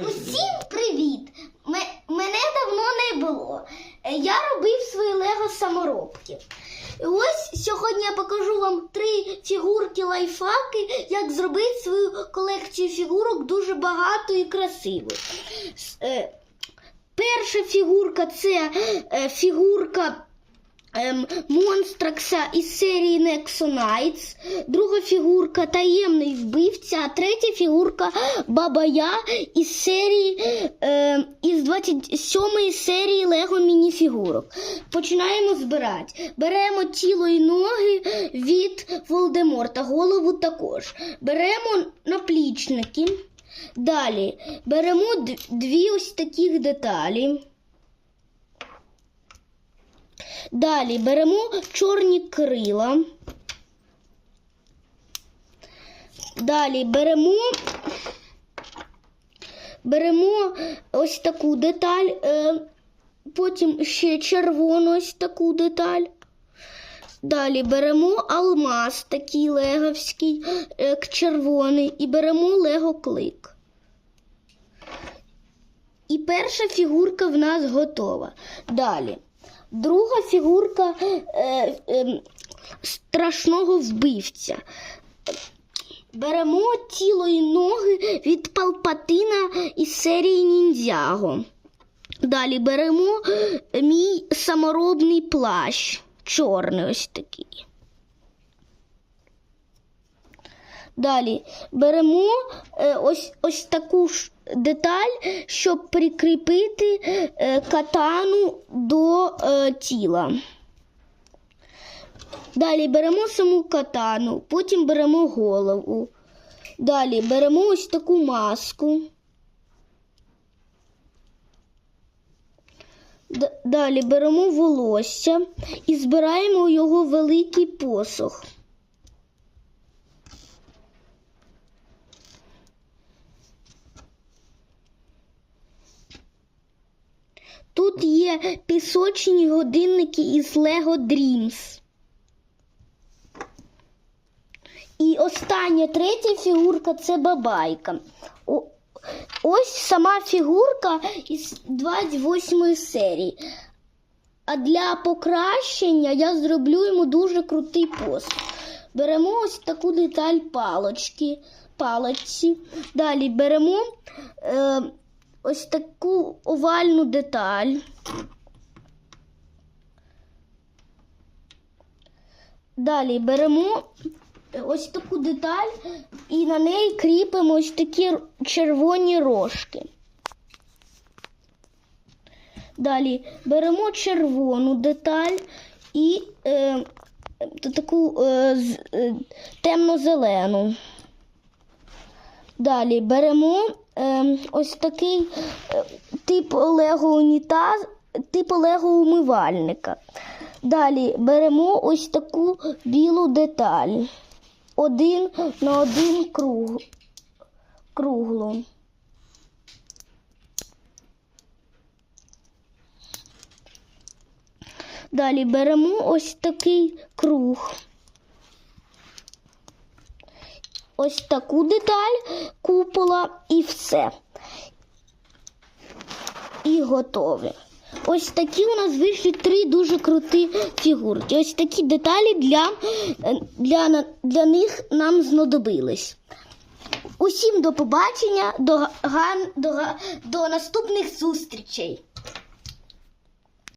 Усім привіт! Ме- Мене давно не було. Е, Я робив свої лего саморобки. Ось сьогодні я покажу вам три фігурки лайфхаки, як зробити свою колекцію фігурок дуже багато і красиво. Е, Перша фігурка це е, фігурка Монстракса із серії Nexonites. Друга фігурка таємний вбивця, а третя фігурка Бабая із серії ем, із 27 серії Лего мініфігурок. Починаємо збирати. Беремо тіло і ноги від Волдеморта, голову також. Беремо наплічники. Далі беремо дві ось таких деталі. Далі беремо чорні крила. Далі беремо, беремо ось таку деталь, е, потім ще червону ось таку деталь. Далі беремо алмаз такий леговський, е, червоний, і беремо лего клик. І перша фігурка в нас готова. Далі. Друга фігурка е, е, страшного вбивця. Беремо тіло і ноги від Палпатина із серії Ніндзяго. Далі беремо мій саморобний плащ. Чорний ось такий. Далі беремо е, ось, ось таку деталь, щоб прикріпити е, катану до е, тіла. Далі беремо саму катану, потім беремо голову. Далі беремо ось таку маску. Далі беремо волосся і збираємо його великий посох. Тут є пісочні годинники із Lego Dreams. І остання третя фігурка це бабайка. О- Ось сама фігурка із 28 серії. А для покращення я зроблю йому дуже крутий пост. Беремо ось таку деталь палочки, палочці. Далі беремо е, ось таку овальну деталь. Далі беремо ось таку деталь і на неї кріпимо ось такі червоні рожки. Далі беремо червону деталь і е, таку е, е, темно-зелену. Далі беремо е, ось такий е, тип Лего унітаз, тип Лего умивальника. Далі беремо ось таку білу деталь. Один на один круг, круглу. Далі беремо ось такий круг. Ось таку деталь купола і все. І готові. Ось такі у нас вийшли три дуже круті фігурки. Ось такі деталі для, для, для них нам знадобились. Усім до побачення, до, до, до наступних зустрічей.